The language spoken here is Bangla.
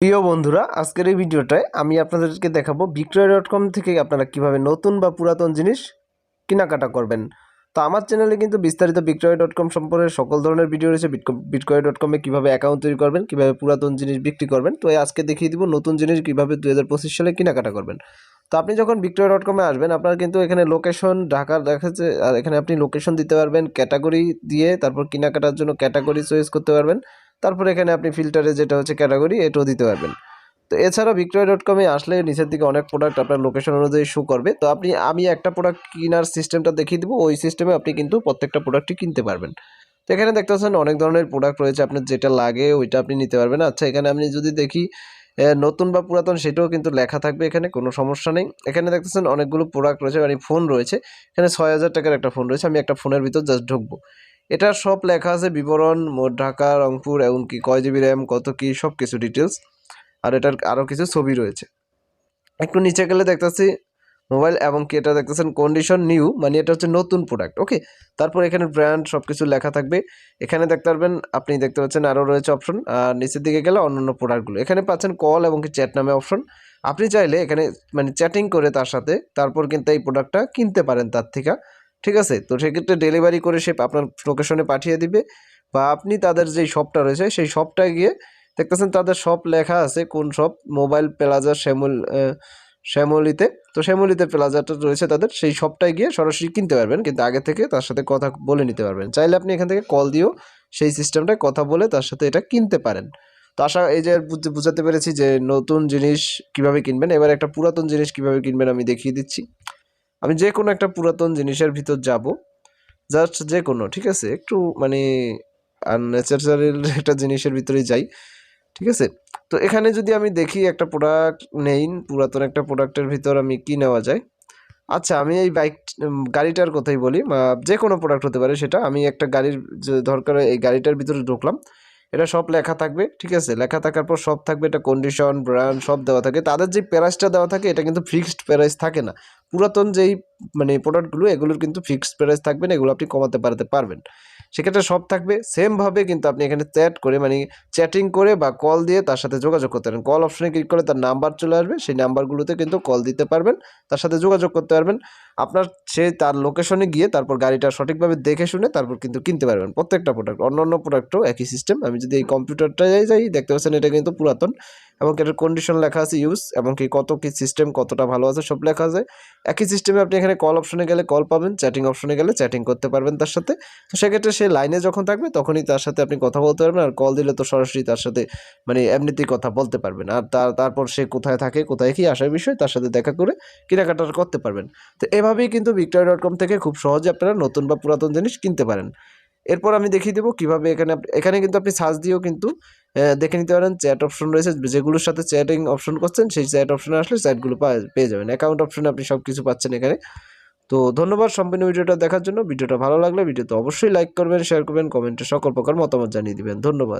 প্রিয় বন্ধুরা, আজকের এই ভিডিওটায় আমি আপনাদেরকে দেখাবো বিক্রয় ডট কম থেকে আপনারা কীভাবে নতুন বা পুরাতন জিনিস কেনাকাটা করবেন। তো আমার চ্যানেলে কিন্তু বিস্তারিত বিক্রয় ডট কম সম্পর্কে সকল ধরনের ভিডিও রয়েছে। বিটক- বিক্রয় ডট কমে কীভাবে অ্যাকাউন্ট তৈরি করবেন, কীভাবে পুরাতন জিনিস বিক্রি করবেন, তো আজকে দেখিয়ে দিব নতুন জিনিস কীভাবে দু হাজার পঁচিশ সালে কেনাকাটা করবেন। তো আপনি যখন বিক্রয় ডট কমে আসবেন, আপনার কিন্তু এখানে লোকেশন ঢাকার দেখাচ্ছে, আর এখানে আপনি লোকেশন দিতে পারবেন ক্যাটাগরি দিয়ে তারপর কেনাকাটার জন্য ক্যাটাগরি চয়েস করতে পারবেন। তারপর এখানে আপনি ফিল্টারে যেটা হচ্ছে ক্যাটাগরি এটাও দিতে পারবেন। তো এছাড়া বিক্রয় ডট কমে আসলে নিচের দিকে অনেক প্রোডাক্ট আপনার লোকেশন অনুযায়ী শো করবে। তো আপনি, আমি একটা প্রোডাক্ট কেনার সিস্টেমটা দেখিয়ে দিব, ওই সিস্টেমে আপনি কিন্তু প্রত্যেকটা প্রোডাক্টই কিনতে পারবেন। তো এখানে দেখতে পাচ্ছেন অনেক ধরনের প্রোডাক্ট রয়েছে, আপনার যেটা লাগে ওইটা আপনি নিতে পারবেন। আচ্ছা এখানে আপনি যদি দেখি নতুন বা পুরাতন, সেটাও কিন্তু লেখা থাকবে এখানে, কোনো সমস্যা নেই। এখানে দেখতেছেন অনেকগুলো প্রোডাক্ট রয়েছে মানে ফোন রয়েছে। এখানে ছয় হাজার টাকার একটা ফোন রয়েছে, আমি একটা ফোনের ভিতর জাস্ট ঢুকবো। এটা সব লেখা আছে, বিবরণ, মোট ঢাকা, রংপুর এবং কি কয় জিবি র্যাম, কত কি সব কিছু ডিটেলস আর এটার আরও কিছু ছবি রয়েছে। একটু নিচে গেলে দেখতেছি মোবাইল এবং কি এটা দেখতেছেন কন্ডিশন নিউ মানে এটা হচ্ছে নতুন প্রোডাক্ট ওকে তারপর এখানে ব্র্যান্ড সব কিছু লেখা থাকবে। এখানে দেখতে পারবেন, আপনি দেখতে পাচ্ছেন আরও রয়েছে অপশন আর নিচের দিকে গেলে অন্যান্য প্রোডাক্টগুলো এখানে পাচ্ছেন কল এবং কি চ্যাট নামে অপশন আপনি চাইলে এখানে মানে চ্যাটিং করে তার সাথে, তারপর কিন্তু এই প্রোডাক্টটা কিনতে পারেন তার থেকে। ঠিক আছে? তো সেক্ষেত্রে ডেলিভারি করে সে আপনার লোকেশনে পাঠিয়ে দিবে বা আপনি তাদের যেই শপটা রয়েছে, সেই শপটায় গিয়ে দেখতেছেন তাদের শপ লেখা আছে কোন শপ মোবাইল প্লাজা শ্যামল শ্যামলিতে। তো শ্যামলিতে প্লাজাটা রয়েছে তাদের, সেই শপটায় গিয়ে সরাসরি কিনতে পারবেন। কিন্তু আগে থেকে তার সাথে কথা বলে নিতে পারবেন। চাইলে আপনি এখান থেকে কল দিয়েও সেই সিস্টেমটায় কথা বলে তার সাথে এটা কিনতে পারেন। তো আশা, এই যে বুঝতে- বুঝাতে পেরেছি যে নতুন জিনিস কীভাবে কিনবেন, এবার একটা পুরাতন জিনিস কীভাবে কিনবেন আমি দেখিয়ে দিচ্ছি। আমি যে কোনো একটা পুরাতন জিনিসের ভিতর যাব। জাস্ট যে কোনো ঠিক আছে? একটু মানে আননেসেসারি একটা জিনিসের ভিতরে যাই, ঠিক আছে? তো এখানে যদি আমি দেখি একটা প্রোডাক্ট নেই, পুরাতন একটা প্রোডাক্টের ভিতর আমি কি নেওয়া যায়? আচ্ছা আমি এই বাইক গাড়িটার কথাই বলি। যে কোনো প্রোডাক্ট হতে পারে সেটা। আমি একটা গাড়ির দরকার এই গাড়িটার ভিতরে ঢুকলাম। এটা সব লেখা থাকবে, ঠিক আছে? লেখা থাকার পর সব থাকবে, এটা কন্ডিশন ব্র্যান্ড সব দেওয়া থাকে। তাদের যে প্রাইসটা দেওয়া থাকে, এটা কিন্তু ফিক্সড প্রাইস থাকে না। পুরাতন যেই মানে প্রোডাক্টগুলো এগুলোর কিন্তু ফিক্সড প্রাইস থাকবে না, এগুলো আপনি কমাতে পারতে পারবেন। সেক্ষেত্রে সব থাকবে সেমভাবে কিন্তু আপনি এখানে চ্যাট করে মানে চ্যাটিং করে বা কল দিয়ে তার সাথে যোগাযোগ করতে পারেন। কল অপশনে ক্লিক করে তার নাম্বার চলে আসবে, সেই নাম্বারগুলোতে কিন্তু কল দিতে পারবেন, তার সাথে যোগাযোগ করতে পারবেন। আপনার সে তার লোকেশনে গিয়ে তারপর গাড়িটা সঠিকভাবে দেখে শুনে তারপর কিন্তু কিনতে পারবেন প্রত্যেকটা প্রোডাক্ট অন্য অন্য প্রোডাক্টও একই সিস্টেম আমি যদি এই কম্পিউটারটায় যাই, দেখতে পাচ্ছেন এটা কিন্তু পুরাতন। এবং এটার কন্ডিশন লেখা আছে ইউজ এবং কি কত কি সিস্টেম কতটা ভালো আছে, সব লেখা আছে। একই সিস্টেমে আপনি এখানে কল অপশনে গেলে কল পাবেন চ্যাটিং অপশনে গেলে চ্যাটিং করতে পারবেন তার সাথে। তো সেক্ষেত্রে সে লাইনে যখন থাকবে, তখনই তার সাথে আপনি কথা বলতে পারবেন আর কল দিলে তো সরাসরি তার সাথে মানে এমনিতেই কথা বলতে পারবেন। আর তার, তারপর সে কোথায় থাকে, কোথায় কি আসার বিষয় তার সাথে দেখা করে কেনাকাটা করতে পারবেন। তো এভাবেই কিন্তু ভিক্টোরিয়া ডট কম থেকে খুব সহজে আপনারা নতুন বা পুরাতন জিনিস কিনতে পারেন। এরপর আমি দেখিয়ে দেবো কীভাবে এখানে এখানে কিন্তু আপনি সার্চ দিয়েও কিন্তু দেখে নিতে পারেন চ্যাট অপশন রয়েছে, যেগুলোর সাথে চ্যাটিং অপশন করছেন, সেই চ্যাট অপশনে আসলে চ্যাটগুলো পেয়ে যাবেন। অ্যাকাউন্ট অপশনে আপনি সব কিছু পাচ্ছেন এখানে। তো ধন্যবাদ সম্পূর্ণ ভিডিওটা দেখার জন্য। ভিডিওটা ভালো লাগলে ভিডিওতে অবশ্যই লাইক করবেন শেয়ার করবেন কমেন্টে সকল প্রকার মতামত জানিয়ে দেবেন। ধন্যবাদ।